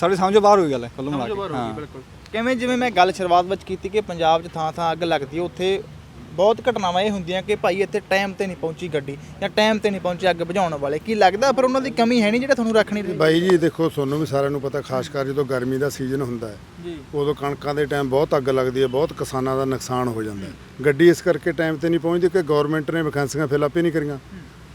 ਸਾਡੇ ਸਮਝੋ ਬਾਹਰ ਹੋਈ ਗੱਲ ਹੈ ਕੁੱਲ ਮਿਲਾ ਕੇ ਹਾਂ। ਬਿਲਕੁਲ। ਕਿਵੇਂ ਜਿਵੇਂ ਮੈਂ ਗੱਲ ਸ਼ੁਰੂਆਤ ਵਿੱਚ ਕੀਤੀ ਕਿ ਪੰਜਾਬ 'ਚ ਥਾਂ ਥਾਂ ਅੱਗ ਲੱਗਦੀ ਹੈ ਉੱਥੇ ਬਹੁਤ ਘਟਨਾਵਾਂ ਇਹ ਹੁੰਦੀਆਂ ਕਿ ਭਾਈ ਇੱਥੇ ਟਾਈਮ ਤੇ ਨਹੀਂ ਪਹੁੰਚੀ ਗੱਡੀ ਜਾਂ ਟਾਈਮ ਤੇ ਨਹੀਂ ਪਹੁੰਚੇ ਅੱਗ ਬੁਝਾਉਣ ਵਾਲੇ। ਕੀ ਲੱਗਦਾ ਫਿਰ ਉਹਨਾਂ ਦੀ ਕਮੀ ਹੈ ਨਹੀਂ ਜਿਹੜਾ ਤੁਹਾਨੂੰ ਰੱਖਣੀ ਰਹੀ ਬਾਈ ਜੀ ਦੇਖੋ ਤੁਹਾਨੂੰ ਵੀ ਸਾਰਿਆਂ ਨੂੰ ਪਤਾ ਖਾਸ ਕਰ ਜਦੋਂ ਗਰਮੀ ਦਾ ਸੀਜ਼ਨ ਹੁੰਦਾ ਹੈ ਜੀ। ਉਦੋਂ ਕਣਕਾਂ ਦੇ ਟਾਈਮ ਬਹੁਤ ਅੱਗ ਲੱਗਦੀ ਹੈ ਬਹੁਤ ਕਿਸਾਨਾਂ ਦਾ ਨੁਕਸਾਨ ਹੋ ਜਾਂਦਾ ਹੈ। ਗੱਡੀ ਇਸ ਕਰਕੇ ਟਾਈਮ ਤੇ ਨਹੀਂ ਪਹੁੰਚਦੀ ਕਿ ਗਵਰਨਮੈਂਟ ਨੇ ਵੈਕੈਂਸੀਆਂ ਫਿਲਅਪ ਹੀ ਨਹੀਂ ਕਰੀਆਂ।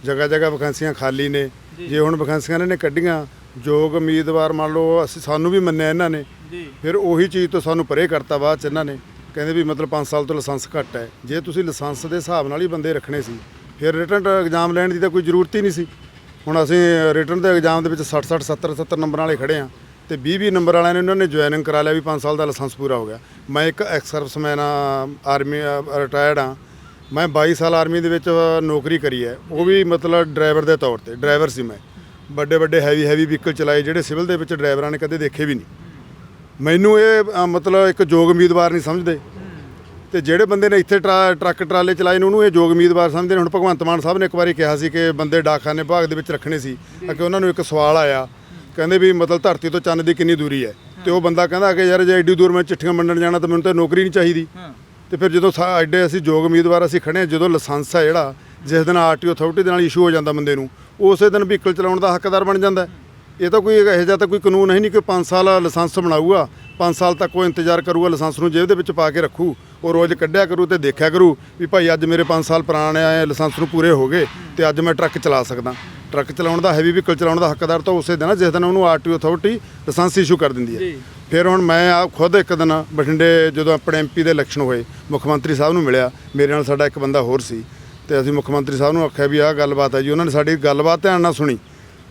ਜਗ੍ਹਾ ਜਗ੍ਹਾ ਵੈਕੈਂਸੀਆਂ ਖਾਲੀ ਨੇ। ਜੇ। ਹੁਣ ਵੈਕੈਂਸੀਆਂ ਇਹਨਾਂ ਨੇ ਕੱਢੀਆਂ ਯੋਗ ਉਮੀਦਵਾਰ ਮੰਨ ਲਓ ਅਸੀਂ ਸਾਨੂੰ ਵੀ ਮੰਨਿਆ ਇਹਨਾਂ ਨੇ ਜੀ। ਫਿਰ ਉਹੀ ਚੀਜ਼ ਤੋਂ ਸਾਨੂੰ ਪਰੇ ਕਰਤਾ ਬਾਅਦ ਚ ਇਹਨਾਂ ਨੇ। ਕਹਿੰਦੇ ਵੀ ਮਤਲਬ 5 ਸਾਲ ਤੋਂ ਲਾਇਸੈਂਸ ਘੱਟ ਹੈ। ਜੇ ਤੁਸੀਂ ਲਾਇਸੈਂਸ ਦੇ ਹਿਸਾਬ ਨਾਲ ਹੀ ਬੰਦੇ ਰੱਖਣੇ ਸੀ, ਫਿਰ ਰਿਟਰਨ ਐਗਜ਼ਾਮ ਲੈਣ ਦੀ ਤਾਂ ਕੋਈ ਜ਼ਰੂਰਤ ਹੀ ਨਹੀਂ ਸੀ। ਹੁਣ ਅਸੀਂ ਰਿਟਰਨ ਦੇ ਐਗਜ਼ਾਮ ਦੇ ਵਿੱਚ 60 60 70 70 ਨੰਬਰਾਂ ਵਾਲੇ ਖੜੇ ਆ ਤੇ 20 20 ਨੰਬਰ ਵਾਲਿਆਂ ਨੇ ਉਹਨਾਂ ਨੇ ਜੁਆਇਨਿੰਗ ਕਰਾ ਲਿਆ ਵੀ 5 ਸਾਲ ਦਾ ਲਾਇਸੈਂਸ ਪੂਰਾ ਹੋ ਗਿਆ। ਮੈਂ ਇੱਕ ਐਕਸ ਸਰਵਿਸਮੈਨ ਆ ਆਰਮੀ ਰਿਟਾਇਰਡ ਆ ਮੈਂ 22 ਸਾਲ ਆਰਮੀ ਦੇ ਵਿੱਚ ਨੌਕਰੀ ਕਰੀ ਹੈ। ਉਹ ਵੀ ਮਤਲਬ ਡਰਾਈਵਰ ਦੇ ਤੌਰ ਤੇ ਡਰਾਈਵਰ ਸੀ ਮੈਂ। ਵੱਡੇ ਵੱਡੇ ਹੈਵੀ ਹੈਵੀ ਵਹੀਕਲ ਚਲਾਏ ਜਿਹੜੇ ਸਿਵਲ ਦੇ ਵਿੱਚ ਡਰਾਈਵਰਾਂ ਨੇ ਕਦੇ ਦੇਖੇ ਵੀ ਨਹੀਂ। ਮੈਨੂੰ ਇਹ ਅ, ਮਤਲਬ ਇੱਕ ਯੋਗ ਉਮੀਦਵਾਰ ਨਹੀਂ ਸਮਝਦੇ। ਤੇ ਜਿਹੜੇ ਬੰਦੇ ਨੇ ਇੱਥੇ ਟਰਾ- ਟਰੱਕ ਟਰਾਲੇ ਚਲਾਏ ਨੇ ਉਹਨੂੰ ਇਹ ਯੋਗ ਉਮੀਦਵਾਰ ਸਮਝਦੇ ਨੇ। ਹੁਣ ਭਗਵੰਤ ਮਾਨ ਸਾਹਿਬ ਨੇ ਇੱਕ ਵਾਰੀ ਕਿਹਾ ਸੀ ਕਿ ਬੰਦੇ ਡਾਕਖਾਨੇ ਵਿਭਾਗ ਦੇ ਵਿੱਚ ਰੱਖਣੇ ਸੀ। ਕਿ ਉਹਨਾਂ ਨੂੰ ਇੱਕ ਸਵਾਲ ਆਇਆ। ਕਹਿੰਦੇ ਵੀ ਮਤਲਬ ਧਰਤੀ ਤੋਂ ਚੰਨ ਦੀ ਕਿੰਨੀ ਦੂਰੀ ਹੈ। ਤੇ ਉਹ ਬੰਦਾ ਕਹਿੰਦਾ ਕਿ ਯਾਰ ਜੇ ਐਡੀ ਦੂਰ ਮੈਂ ਚਿੱਠੀਆਂ ਮੰਡਣ ਜਾਣਾ ਤਾਂ ਮੈਨੂੰ ਤਾਂ ਨੌਕਰੀ ਨਹੀਂ ਚਾਹੀਦੀ। ਤੇ ਫਿਰ ਜਦੋਂ ਸਾ- ਐਡੇ ਅਸੀਂ ਯੋਗ ਉਮੀਦਵਾਰ ਅਸੀਂ ਖੜੇ ਹਾਂ ਜਦੋਂ ਲਾਇਸੈਂਸ ਹੈ ਜਿਹੜਾ ਜਿਸ ਦਿਨ ਆਰਟੀਓ ਅਥਾਰਟੀ ਦੇ ਨਾਲ ਇਸ਼ੂ ਹੋ ਜਾਂਦਾ ਬੰਦੇ ਨੂੰ ਉਸੇ ਦਿਨ ਵਹੀਕਲ ਚਲਾਉਣ ਦਾ ਹੱਕਦਾਰ ਬਣ ਜਾਂਦਾ। ਹੈ। ਇਹ ਤਾਂ ਕੋਈ ਇਹੋ ਜਿਹਾ ਤਾਂ ਕੋਈ ਕਾਨੂੰਨ ਹੈ ਨਹੀਂ ਕਿ 5 ਸਾਲ ਲਾਇਸੈਂਸ ਬਣਾਊਗਾ 5 ਸਾਲ ਤੱਕ ਉਹ ਇੰਤਜ਼ਾਰ ਕਰੂਗਾ ਲਾਇਸੈਂਸ ਨੂੰ ਜੇਬ ਦੇ ਵਿੱਚ ਪਾ ਕੇ ਰੱਖੂ ਉਹ ਰੋਜ਼ ਕੱਢਿਆ ਕਰੂ ਤੇ ਦੇਖਿਆ ਕਰੂ ਵੀ ਭਾਈ ਅੱਜ ਮੇਰੇ 5 ਸਾਲ ਪੁਰਾਣੇ ਆਏ ਲਾਇਸੈਂਸ ਨੂੰ ਪੂਰੇ ਹੋ ਗਏ ਤੇ ਅੱਜ ਮੈਂ ਟਰੱਕ ਚਲਾ ਸਕਦਾ। ਟਰੱਕ ਚਲਾਉਣ ਦਾ ਹੈਵੀ ਵਹੀਕਲ ਚਲਾਉਣ ਦਾ ਹੱਕਦਾਰ ਤਾਂ ਉਸੇ ਦਿਨ ਆ ਜਿਸ ਦਿਨ ਉਹਨੂੰ ਆਰਟੀਓ ਅਥਾਰਟੀ ਲਾਇਸੈਂਸ ਇਸ਼ੂ ਕਰ ਦਿੰਦੀ ਹੈ। ਫਿਰ ਹੁਣ ਮੈਂ ਆ ਖੁਦ ਇੱਕ ਦਿਨ ਬਠਿੰਡੇ ਜਦੋਂ ਆਪਣੇ ਐਮਪੀ ਦੇ ਇਲੈਕਸ਼ਨ ਹੋਏ ਮੁੱਖ ਮੰਤਰੀ ਸਾਹਿਬ ਨੂੰ ਮਿਲਿਆ ਮੇਰੇ ਨਾਲ ਸਾਡਾ ਇੱਕ ਬੰਦਾ ਹੋਰ ਸੀ ਤੇ ਅਸੀਂ ਮੁੱਖ ਮੰਤਰੀ ਸਾਹਿਬ ਨੂੰ ਆਖਿਆ ਵੀ ਆਹ ਗੱਲਬਾਤ ਹੈ ਜੀ ਉਹਨਾਂ ਨੇ ਸਾਡੀ ਗੱਲਬਾਤ ਧਿਆਨ ਨਾਲ ਸੁਣੀ।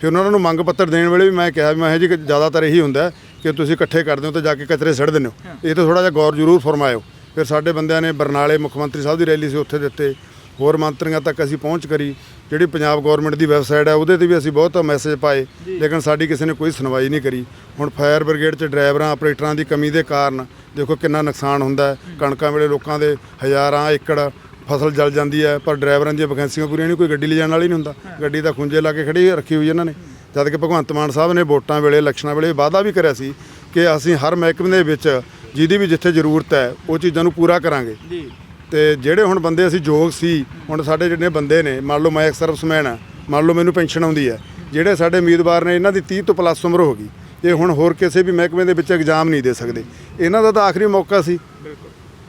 ਫਿਰ ਉਹਨਾਂ ਨੂੰ ਮੰਗ ਪੱਤਰ ਦੇਣ ਵੇਲੇ ਵੀ ਮੈਂ ਕਿਹਾ ਵੀ ਮੈਂ ਕਿਹਾ ਜੀ ਕਿ ਜ਼ਿਆਦਾਤਰ ਇਹੀ ਹੁੰਦਾ ਹੈ ਕਿ ਤੁਸੀਂ ਇਕੱਠੇ ਕਰਦੇ ਹੋ ਤੇ ਜਾ ਕੇ ਕਚਰੇ ਸੜ ਦਿੰਦੇ ਹੋ। ਇਹ ਤਾਂ ਥੋੜਾ ਜਿਹਾ ਗੌਰ ਜ਼ਰੂਰ ਫਰਮਾਇਓ। ਫਿਰ ਸਾਡੇ ਬੰਦਿਆਂ ਨੇ ਬਰਨਾਲੇ ਮੁੱਖ ਮੰਤਰੀ ਸਾਹਿਬ ਦੀ ਰੈਲੀ ਸੀ ਉੱਥੇ ਦਿੱਤੇ। ਹੋਰ ਮੰਤਰੀਆਂ ਤੱਕ ਅਸੀਂ ਪਹੁੰਚ ਕਰੀ। ਜਿਹੜੀ ਪੰਜਾਬ ਗਵਰਨਮੈਂਟ ਦੀ ਵੈਬਸਾਈਟ ਹੈ ਉਹਦੇ ਤੇ ਵੀ ਅਸੀਂ ਬਹੁਤ ਮੈਸੇਜ ਪਾਏ। ਲੇਕਿਨ ਸਾਡੀ ਕਿਸੇ ਨੇ ਕੋਈ ਸੁਣਵਾਈ ਨਹੀਂ ਕਰੀ। ਹੁਣ ਫਾਇਰ ਬ੍ਰਿਗੇਡ 'ਚ ਡਰਾਈਵਰਾਂ ਆਪਰੇਟਰਾਂ ਦੀ ਕਮੀ ਦੇ ਕਾਰਨ ਦੇਖੋ ਕਿੰਨਾ ਨੁਕਸਾਨ ਹੁੰਦਾ ਕਣਕਾਂ ਵੇਲੇ ਲੋਕਾਂ ਦੇ ਹਜ਼ਾਰਾਂ ਏਕੜ ਫਸਲ ਜਲ ਜਾਂਦੀ ਹੈ ਪਰ ਡਰਾਈਵਰਾਂ ਦੀਆਂ ਵੈਕੈਂਸੀਆਂ ਪੂਰੀਆਂ ਨਹੀਂ ਕੋਈ ਗੱਡੀ ਲਿਜਾਣ ਵਾਲੀ ਨਹੀਂ ਹੁੰਦਾ। ਗੱਡੀ ਤਾਂ ਖੁੰਝੇ ਲਾ ਕੇ ਖੜੀ ਰੱਖੀ ਹੋਈ ਇਹਨਾਂ ਨੇ। ਜਦ ਕਿ ਭਗਵੰਤ ਮਾਨ ਸਾਹਿਬ ਨੇ ਵੋਟਾਂ ਵੇਲੇ ਇਲੈਕਸ਼ਨਾਂ ਵੇਲੇ ਵਾਅਦਾ ਵੀ ਕਰਿਆ ਸੀ ਕਿ ਅਸੀਂ ਹਰ ਮਹਿਕਮੇ ਦੇ ਵਿੱਚ ਜਿਹਦੀ ਵੀ ਜਿੱਥੇ ਜ਼ਰੂਰਤ ਹੈ ਉਹ ਚੀਜ਼ਾਂ ਨੂੰ ਪੂਰਾ ਕਰਾਂਗੇ। ਜੀ। ਤੇ ਜਿਹੜੇ ਹੁਣ ਬੰਦੇ ਅਸੀਂ ਯੋਗ ਸੀ ਹੁਣ ਸਾਡੇ ਜਿਹੜੇ ਬੰਦੇ ਨੇ ਮੰਨ ਲਓ ਮੈਂ ਇੱਕ ਸਰਵਿਸਮੈਨ ਆ ਮੰਨ ਲਓ ਮੈਨੂੰ ਪੈਨਸ਼ਨ ਆਉਂਦੀ ਹੈ ਜਿਹੜੇ ਸਾਡੇ ਉਮੀਦਵਾਰ ਨੇ ਇਹਨਾਂ ਦੀ 30 ਤੋਂ ਪਲੱਸ ਉਮਰ ਹੋ ਗਈ ਇਹ ਹੁਣ ਹੋਰ ਕਿਸੇ ਵੀ ਮਹਿਕਮੇ ਦੇ ਵਿੱਚ ਐਗਜ਼ਾਮ ਨਹੀਂ ਦੇ ਸਕਦੇ। ਇਹਨਾਂ ਦਾ ਤਾਂ ਆਖਰੀ ਮੌਕਾ ਸੀ।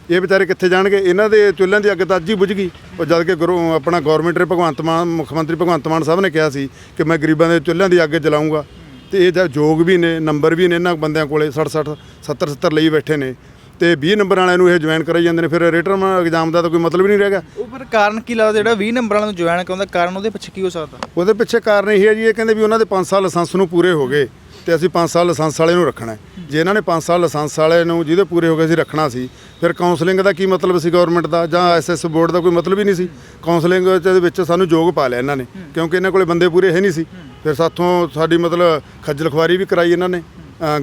ਇਹ ਵਿਚਾਰੇ ਕਿੱਥੇ ਜਾਣਗੇ? ਇਹਨਾਂ ਦੇ ਚੁੱਲ੍ਹਿਆਂ ਦੀ ਅੱਗ ਤਾਂ ਅੱਜ ਹੀ ਬੁਝ ਗਈ। ਉਹ ਜਦ ਕਿ ਗੁਰੂ ਆਪਣਾ ਗਵਰਨਮੈਂਟ ਨੇ ਭਗਵੰਤ ਮਾਨ ਮੁੱਖ ਮੰਤਰੀ ਭਗਵੰਤ ਮਾਨ ਸਾਹਿਬ ਨੇ ਕਿਹਾ ਸੀ ਕਿ ਮੈਂ ਗਰੀਬਾਂ ਦੇ ਚੁੱਲ੍ਹਿਆਂ ਦੀ ਅੱਗ ਜਲਾਉਂਗਾ ਤੇ ਇਹ ਜਦ ਯੋਗ ਵੀ ਨੇ ਨੰਬਰ ਵੀ ਨੇ ਇਹਨਾਂ ਬੰਦਿਆਂ ਕੋਲੇ 60 60 70 70 ਲਈ ਬੈਠੇ ਨੇ। ਤੇ 20 ਨੰਬਰ ਵਾਲਿਆਂ ਨੂੰ ਇਹ ਜੁਆਇਨ ਕਰਾਈ ਜਾਂਦੇ ਨੇ। ਫਿਰ ਰਿਟਰਨ ਐਗਜ਼ਾਮ ਦਾ ਤਾਂ ਕੋਈ ਮਤਲਬ ਹੀ ਨਹੀਂ ਰਹਿ ਗਿਆ। ਉਹ ਫਿਰ ਕਾਰਨ ਕੀ ਲੱਗਦਾ ਜਿਹੜਾ 20 ਨੰਬਰ ਵਾਲਾ ਨੂੰ ਜੁਆਇਨ ਕਰਾਉਂਦਾ ਕਾਰਨ ਉਹਦੇ ਪਿੱਛੇ ਕੀ ਹੋ ਸਕਦਾ? ਉਹਦੇ ਪਿੱਛੇ ਕਾਰਨ ਇਹ ਹੈ ਜੀ ਇਹ ਕਹਿੰਦੇ ਵੀ ਉਹਨਾਂ ਦੇ 5 ਸਾਲ ਲਾਇਸੈਂਸ ਨੂੰ ਪੂਰੇ ਹੋ ਗਏ। ਤੇ ਅਸੀਂ 5 ਸਾਲ ਲਾਇਸੈਂਸ ਵਾਲੇ ਨੂੰ ਰੱਖਣਾ ਹੈ। ਜੇ ਇਹਨਾਂ ਨੇ 5 ਸਾਲ ਲਾਇਸੈਂਸ ਵਾਲੇ ਨੂੰ ਜਿਹਦੇ ਪੂਰੇ ਹੋ ਗਏ ਸੀ ਰੱਖਣਾ ਸੀ, ਫਿਰ ਕਾਉਂਸਲਿੰਗ ਦਾ ਕੀ ਮਤਲਬ ਸੀ ਗਵਰਨਮੈਂਟ ਦਾ ਜਾਂ ਐਸਐਸ ਬੋਰਡ ਦਾ ਕੋਈ ਮਤਲਬ ਹੀ ਨਹੀਂ ਸੀ? ਕਾਉਂਸਲਿੰਗ ਦੇ ਵਿੱਚ ਸਾਨੂੰ ਯੋਗ ਪਾ ਲਿਆ ਇਹਨਾਂ ਨੇ, ਕਿਉਂਕਿ ਇਹਨਾਂ ਕੋਲੇ ਬੰਦੇ ਪੂਰੇ ਹੈ ਨਹੀਂ ਸੀ। ਫਿਰ ਸਾਥੋਂ ਸਾਡੀ ਮਤਲਬ ਖੱਜਲ ਖੁਆਰੀ ਵੀ ਕਰਾਈ ਇਹਨਾਂ ਨੇ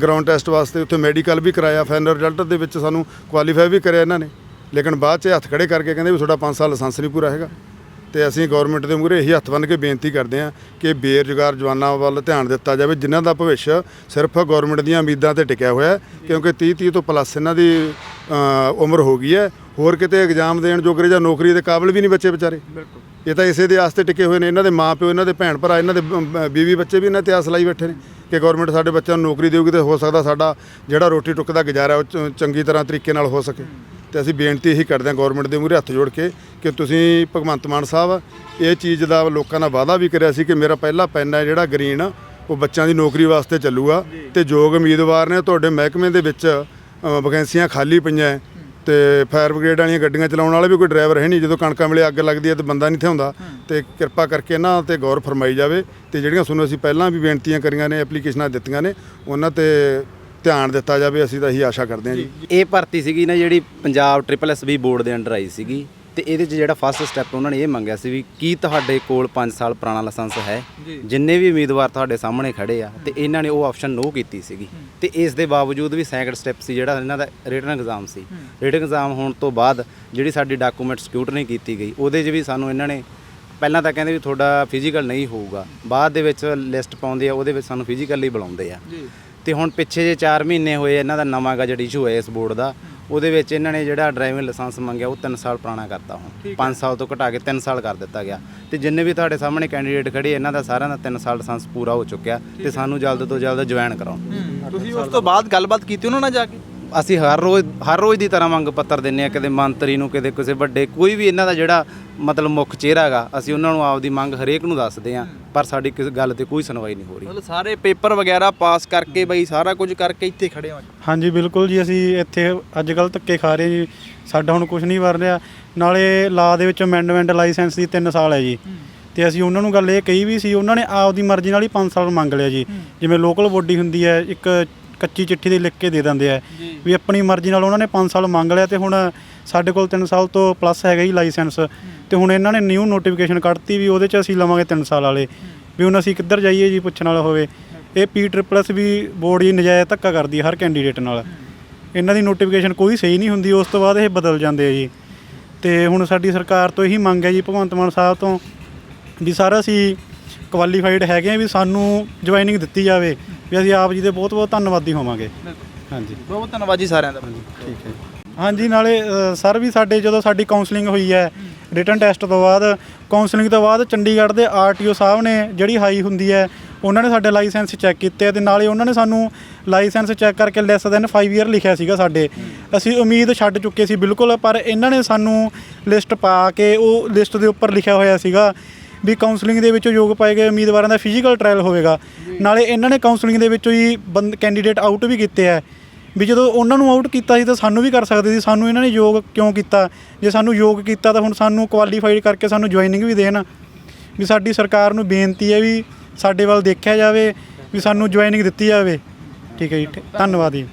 ਗਰਾਊਂਡ ਟੈਸਟ ਵਾਸਤੇ ਉੱਥੇ ਮੈਡੀਕਲ ਵੀ ਕਰਾਇਆ ਫਾਈਨਲ ਰਿਜ਼ਲਟ ਦੇ ਵਿੱਚ ਸਾਨੂੰ ਕੁਆਲੀਫਾਈ ਵੀ ਕਰਿਆ ਇਹਨਾਂ ਨੇ। ਲੇਕਿਨ ਬਾਅਦ 'ਚ ਹੱਥ ਖੜੇ ਕਰਕੇ ਕਹਿੰਦੇ ਵੀ ਤੁਹਾਡਾ 5 ਸਾਲ ਲਾਇਸੈਂਸ ਨਹੀਂ ਪੂਰਾ ਹੈਗਾ। ਤੇ ਅਸੀਂ ਗਵਰਨਮੈਂਟ ਦੇ ਮੂਹਰੇ ਇਹੀ ਹੱਥ ਬੰਨ੍ਹ ਕੇ ਬੇਨਤੀ ਕਰਦੇ ਹਾਂ ਕਿ ਬੇਰੁਜ਼ਗਾਰ ਜਵਾਨਾਂ ਵੱਲ ਧਿਆਨ ਦਿੱਤਾ ਜਾਵੇ ਜਿਨ੍ਹਾਂ ਦਾ ਭਵਿੱਖ ਸਿਰਫ ਗਵਰਨਮੈਂਟ ਦੀਆਂ ਉਮੀਦਾਂ ਤੇ ਟਿਕਿਆ ਹੋਇਆ ਹੈ ਕਿਉਂਕਿ 30 30 ਤੋਂ ਪਲੱਸ ਇਹਨਾਂ ਦੀ ਉਮਰ ਹੋ ਗਈ ਹੈ। ਹੋਰ ਕਿਤੇ ਐਗਜ਼ਾਮ ਦੇਣ ਜੋਗਰੇ ਜਾਂ ਨੌਕਰੀ ਦੇ ਕਾਬਿਲ ਵੀ ਨਹੀਂ ਬੱਚੇ ਵਿਚਾਰੇ। ਇਹ ਤਾਂ ਇਸੇ ਦੇ ਆਸਤੇ ਟਿਕੇ ਹੋਏ ਨੇ ਇਹਨਾਂ ਦੇ ਮਾਪਿਓ ਇਹਨਾਂ ਦੇ ਭੈਣ ਭਰਾ ਇਹਨਾਂ ਦੇ ਬੀਵੀ ਬੱਚੇ ਵੀ ਇਹਨਾਂ ਤੇ ਆਸ ਲਾਈ ਬੈਠੇ ਨੇ ਕਿ ਗਵਰਨਮੈਂਟ ਸਾਡੇ ਬੱਚਿਆਂ ਨੂੰ ਨੌਕਰੀ ਦੇਊਗੀ ਤੇ ਹੋ ਸਕਦਾ ਸਾਡਾ ਜਿਹੜਾ ਰੋਟੀ ਟੁੱਕ ਦਾ ਗੁਜ਼ਾਰਾ ਉਹ ਚੰਗੀ ਤਰ੍ਹਾਂ ਤਰੀਕੇ ਨਾਲ ਹੋ ਸਕੇ। ਤੇ ਅਸੀਂ ਬੇਨਤੀ ਇਹੀ ਕਰਦੇ ਹਾਂ ਗਵਰਨਮੈਂਟ ਦੇ ਮੂਹਰੇ ਹੱਥ ਜੋੜ ਕੇ ਕਿ ਤੁਸੀਂ ਭਗਵੰਤ ਮਾਨ ਸਾਹਿਬ ਇਹ ਚੀਜ਼ ਦਾ ਲੋਕਾਂ ਨਾਲ ਵਾਅਦਾ ਵੀ ਕਰਿਆ ਸੀ ਕਿ ਮੇਰਾ ਪਹਿਲਾ ਪੈਨ ਹੈ ਜਿਹੜਾ ਗ੍ਰੀਨ ਉਹ ਬੱਚਿਆਂ ਦੀ ਨੌਕਰੀ ਵਾਸਤੇ ਚੱਲੂਗਾ ਤੇ ਯੋਗ ਉਮੀਦਵਾਰ ਨੇ ਤੁਹਾਡੇ ਮਹਿਕਮੇ ਦੇ ਵਿੱਚ ਵੈਕੈਂਸੀਆਂ ਖਾਲੀ ਪਈਆਂ ਤੇ ਫਾਇਰ ਬ੍ਰਿਗੇਡ ਵਾਲੀਆਂ ਗੱਡੀਆਂ ਚਲਾਉਣ ਵਾਲੇ ਵੀ ਕੋਈ ਡਰਾਈਵਰ ਹੈ ਨਹੀਂ ਜਦੋਂ ਕਣਕਾਂ ਵੇਲੇ ਅੱਗ ਲੱਗਦੀ ਹੈ ਤੇ ਬੰਦਾ ਨਹੀਂ ਥਿਆਉਂਦਾ ਤੇ ਕਿਰਪਾ ਕਰਕੇ ਇਹਨਾਂ ਤੇ ਗੌਰ ਫਰਮਾਈ ਜਾਵੇ ਤੇ ਜਿਹੜੀਆਂ ਤੁਹਾਨੂੰ ਅਸੀਂ ਪਹਿਲਾਂ ਵੀ ਬੇਨਤੀਆਂ ਕਰੀਆਂ ਨੇ ਐਪਲੀਕੇਸ਼ਨਾਂ ਦਿੱਤੀਆਂ ਨੇ ਉਹਨਾਂ ਤੇ ਧਿਆਨ ਦਿੱਤਾ ਜਾਵੇ ਅਸੀਂ ਤਾਂ ਇਹੀ ਆਸ਼ਾ ਕਰਦੇ ਹਾਂ ਜੀ। ਇਹ ਭਰਤੀ ਸੀਗੀ ਨਾ ਜਿਹੜੀ ਪੰਜਾਬ ਟ੍ਰਿਪਲ ਐਸਬੀ ਬੋਰਡ ਦੇ ਅੰਡਰ ਆਈ ਸੀਗੀ ਤੇ ਇਹਦੇ 'ਚ ਜਿਹੜਾ ਫਸਟ ਸਟੈਪ ਉਹਨਾਂ ਨੇ ਇਹ ਮੰਗਿਆ ਸੀ ਵੀ ਕੀ ਤੁਹਾਡੇ ਕੋਲ 5 ਸਾਲ ਪੁਰਾਣਾ ਲਾਇਸੈਂਸ ਹੈ ਜਿੰਨੇ ਵੀ ਉਮੀਦਵਾਰ ਤੁਹਾਡੇ ਸਾਹਮਣੇ ਖੜੇ ਆ ਤੇ ਇਹਨਾਂ ਨੇ ਉਹ ਆਪਸ਼ਨ ਨੋ ਕੀਤੀ ਸੀਗੀ। ਤੇ ਇਸ ਦੇ ਬਾਵਜੂਦ ਵੀ ਸੈਕੰਡ ਸਟੈਪ ਸੀ ਜਿਹੜਾ ਇਹਨਾਂ ਦਾ ਰਿਟਨ ਐਗਜ਼ਾਮ ਸੀ। ਰਿਟਨ ਐਗਜ਼ਾਮ ਹੋਣ ਤੋਂ ਬਾਅਦ ਜਿਹੜੀ ਸਾਡੀ ਡਾਕੂਮੈਂਟ ਸਕੂਟਨੀ ਕੀਤੀ ਗਈ ਉਹਦੇ 'ਚ ਵੀ ਸਾਨੂੰ ਇਹਨਾਂ ਨੇ ਪਹਿਲਾਂ ਤਾਂ ਕਹਿੰਦੇ ਵੀ ਤੁਹਾਡਾ ਫਿਜ਼ੀਕਲ ਨਹੀਂ ਹੋਊਗਾ ਬਾਅਦ ਦੇ ਵਿੱਚ ਲਿਸਟ ਪਾਉਂਦੇ ਆ ਉਹਦੇ ਵਿੱਚ ਸਾਨੂੰ ਫਿਜ਼ੀਕਲੀ ਬੁਲਾਉਂਦੇ ਆ। ਤੇ ਹੁਣ ਪਿੱਛੇ ਜੇ 4 ਮਹੀਨੇ ਹੋਏ ਇਹਨਾਂ ਦਾ ਨਵਾਂ ਗਜਟ ਇਸ਼ੂ ਹੋਇਆ ਇਸ ਬੋਰਡ ਦਾ। ਉਹਦੇ ਵਿੱਚ ਇਹਨਾਂ ਨੇ ਜਿਹੜਾ ਡਰਾਈਵਿੰਗ ਲਾਇਸੈਂਸ ਮੰਗਿਆ ਉਹ 3 ਸਾਲ ਪੁਰਾਣਾ ਕਰਤਾ ਹੁਣ। 5 ਸਾਲ ਤੋਂ ਘਟਾ ਕੇ 3 ਸਾਲ ਕਰ ਦਿੱਤਾ ਗਿਆ। ਤੇ ਜਿੰਨੇ ਵੀ ਤੁਹਾਡੇ ਸਾਹਮਣੇ ਕੈਂਡੀਡੇਟ ਖੜੇ ਇਹਨਾਂ ਦਾ ਸਾਰਿਆਂ ਦਾ 3 ਸਾਲ ਲਾਇਸੈਂਸ ਪੂਰਾ ਹੋ ਚੁੱਕਿਆ। ਤੇ ਸਾਨੂੰ ਜਲਦ ਤੋਂ ਜਲਦ ਜੁਆਇਨ ਕਰਾਓ। ਤੁਸੀਂ ਉਸ ਤੋਂ ਬਾਅਦ ਗੱਲਬਾਤ ਕੀਤੀ ਉਹਨਾਂ ਨਾਲ ਜਾ ਕੇ? ਅਸੀਂ ਹਰ ਰੋਜ਼ ਹਰ ਰੋਜ਼ ਦੀ ਤਰ੍ਹਾਂ ਮੰਗ ਪੱਤਰ ਦਿੰਨੇ ਆ ਕਿਤੇ ਮੰਤਰੀ ਨੂੰ ਕਿਤੇ ਕਿਸੇ ਵੱਡੇ ਕੋਈ ਵੀ ਇਹਨਾਂ ਦਾ ਜਿਹੜਾ ਮਤਲਬ ਮੁੱਖ ਚਿਹਰਾ ਹੈਗਾ ਅਸੀਂ ਉਹਨਾਂ ਨੂੰ ਆਪਦੀ ਮੰਗ ਹਰੇਕ ਨੂੰ ਦੱਸਦੇ ਆ ਪਰ ਸਾਡੀ ਕਿਸੇ ਗੱਲ ਤੇ ਕੋਈ ਸੁਣਵਾਈ ਨਹੀਂ ਹੋ ਰਹੀ। ਮਤਲਬ ਸਾਰੇ ਪੇਪਰ ਵਗੈਰਾ ਪਾਸ ਕਰਕੇ ਬਈ ਸਾਰਾ ਕੁਝ ਕਰਕੇ ਇੱਥੇ ਖੜੇ ਹੋ ਹਾਂਜੀ ਬਿਲਕੁਲ ਜੀ ਅਸੀਂ ਇੱਥੇ ਅੱਜ ਕੱਲ੍ਹ ਧੱਕੇ ਖਾ ਰਹੇ ਜੀ ਸਾਡਾ ਹੁਣ ਕੁਝ ਨਹੀਂ ਬਣ ਰਿਹਾ ਨਾਲੇ ਲਾ ਦੇ ਵਿੱਚ ਅਮੈਂਡਮੈਂਟ ਲਾਇਸੈਂਸ ਦੀ 3 ਸਾਲ ਹੈ ਜੀ। ਤੇ ਅਸੀਂ ਉਹਨਾਂ ਨੂੰ ਗੱਲ ਇਹ ਕਹੀ ਵੀ ਸੀ ਉਹਨਾਂ ਨੇ ਆਪਦੀ ਮਰਜ਼ੀ ਨਾਲ ਹੀ 5 ਸਾਲ ਮੰਗ ਲਿਆ ਜੀ। ਜਿਵੇਂ ਲੋਕਲ ਬੋਡੀ ਹੁੰਦੀ ਹੈ ਇੱਕ ਕੱਚੀ ਚਿੱਠੀ ਦੇ ਲਿਖ ਕੇ ਦੇ ਦਿੰਦੇ ਆ। ਵੀ ਆਪਣੀ ਮਰਜ਼ੀ ਨਾਲ ਉਹਨਾਂ ਨੇ 5 ਸਾਲ ਮੰਗ ਲਿਆ ਤੇ ਹੁਣ ਸਾਡੇ ਕੋਲ 3 ਸਾਲ ਤੋਂ ਪਲੱਸ ਹੈਗਾ ਜੀ ਲਾਇਸੈਂਸ। ਤੇ ਹੁਣ ਇਹਨਾਂ ਨੇ ਨਿਊ ਨੋਟੀਫਿਕੇਸ਼ਨ ਕੱਢਤੀ ਵੀ ਉਹਦੇ 'ਚ ਅਸੀਂ ਲਵਾਂਗੇ 3 ਸਾਲ ਵਾਲੇ। ਵੀ ਹੁਣ ਅਸੀਂ ਕਿੱਧਰ ਜਾਈਏ ਜੀ ਪੁੱਛਣ ਵਾਲਾ ਹੋਵੇ। ਇਹ ਪੀ ਟ੍ਰਿਪਲਸ ਵੀ ਬੋਰਡ ਜੀ ਨਜਾਇਜ਼ ਧੱਕਾ ਕਰਦੀ ਹੈ ਹਰ ਕੈਂਡੀਡੇਟ ਨਾਲ। ਇਹਨਾਂ ਦੀ ਨੋਟੀਫਿਕੇਸ਼ਨ ਕੋਈ ਸਹੀ ਨਹੀਂ ਹੁੰਦੀ ਉਸ ਤੋਂ ਬਾਅਦ ਇਹ ਬਦਲ ਜਾਂਦੇ ਆ ਜੀ। ਤੇ ਹੁਣ ਸਾਡੀ ਸਰਕਾਰ ਤੋਂ ਇਹੀ ਮੰਗ ਹੈ ਜੀ ਭਗਵੰਤ ਮਾਨ ਸਾਹਿਬ ਤੋਂ ਵੀ ਸਾਰਾ ਅਸੀਂ ਕੁਆਲੀਫਾਈਡ ਹੈਗੇ ਆ ਵੀ ਸਾਨੂੰ ਜੁਆਇਨਿੰਗ ਦਿੱਤੀ ਜਾਵੇ। ਵੀ ਅਸੀਂ ਆਪ ਜੀ ਦੇ ਬਹੁਤ ਬਹੁਤ ਧੰਨਵਾਦੀ ਹੋਵਾਂਗੇ। ਹਾਂਜੀ। ਬਹੁਤ ਬਹੁਤ ਧੰਨਵਾਦ ਜੀ ਸਾਰਿਆਂ ਦਾ। ਠੀਕ ਹੈ। ਹਾਂਜੀ ਨਾਲੇ ਸਰ ਵੀ ਸਾਡੇ ਜਦੋਂ ਸਾਡੀ ਕਾਉਂਸਲਿੰਗ ਹੋਈ ਹੈ ਰਿਟਨ ਟੈਸਟ ਤੋਂ ਬਾਅਦ ਕਾਉਂਸਲਿੰਗ ਤੋਂ ਬਾਅਦ ਚੰਡੀਗੜ੍ਹ ਦੇ ਆਰਟੀਓ ਸਾਹਿਬ ਨੇ ਜਿਹੜੀ ਹਾਈ ਹੁੰਦੀ ਹੈ ਉਹਨਾਂ ਨੇ ਸਾਡੇ ਲਾਇਸੈਂਸ ਚੈੱਕ ਕੀਤੇ ਤੇ ਨਾਲੇ ਉਹਨਾਂ ਨੇ ਸਾਨੂੰ ਲਾਇਸੈਂਸ ਚੈੱਕ ਕਰਕੇ ਲੈਸ ਦੈਨ 5 ਇਅਰ ਲਿਖਿਆ ਸੀਗਾ ਸਾਡੇ। ਅਸੀਂ ਉਮੀਦ ਛੱਡ ਚੁੱਕੇ ਸੀ ਬਿਲਕੁਲ ਪਰ ਇਹਨਾਂ ਨੇ ਸਾਨੂੰ ਲਿਸਟ ਪਾ ਕੇ ਉਹ ਲਿਸਟ ਦੇ ਉੱਪਰ ਲਿਖਿਆ ਹੋਇਆ ਸੀਗਾ। ਵੀ ਕਾਉਂਸਲਿੰਗ ਦੇ ਵਿੱਚੋਂ ਯੋਗ ਪਾਏ ਗਏ ਉਮੀਦਵਾਰਾਂ ਦਾ ਫਿਜ਼ੀਕਲ ਟ੍ਰਾਇਲ ਹੋਵੇਗਾ। ਨਾਲੇ ਇਹਨਾਂ ਨੇ ਕਾਉਂਸਲਿੰਗ ਦੇ ਵਿੱਚੋਂ ਹੀ ਬੰਦ ਕੈਂਡੀਡੇਟ ਆਊਟ ਵੀ ਕੀਤੇ ਆ। ਵੀ ਜਦੋਂ ਉਹਨਾਂ ਨੂੰ ਆਊਟ ਕੀਤਾ ਸੀ ਤਾਂ ਸਾਨੂੰ ਵੀ ਕਰ ਸਕਦੇ ਸੀ ਸਾਨੂੰ ਇਹਨਾਂ ਨੇ ਯੋਗ ਕਿਉਂ ਕੀਤਾ? ਜੇ ਸਾਨੂੰ ਯੋਗ ਕੀਤਾ ਤਾਂ ਹੁਣ ਸਾਨੂੰ ਕੁਆਲੀਫਾਈਡ ਕਰਕੇ ਸਾਨੂੰ ਜੁਆਇਨਿੰਗ ਵੀ ਦੇਣ। ਵੀ ਸਾਡੀ ਸਰਕਾਰ ਨੂੰ ਬੇਨਤੀ ਹੈ ਵੀ ਸਾਡੇ ਵੱਲ ਦੇਖਿਆ ਜਾਵੇ ਵੀ ਸਾਨੂੰ ਜੁਆਇਨਿੰਗ ਦਿੱਤੀ ਜਾਵੇ। ਠੀਕ ਹੈ ਜੀ ਧੰਨਵਾਦ ਜੀ।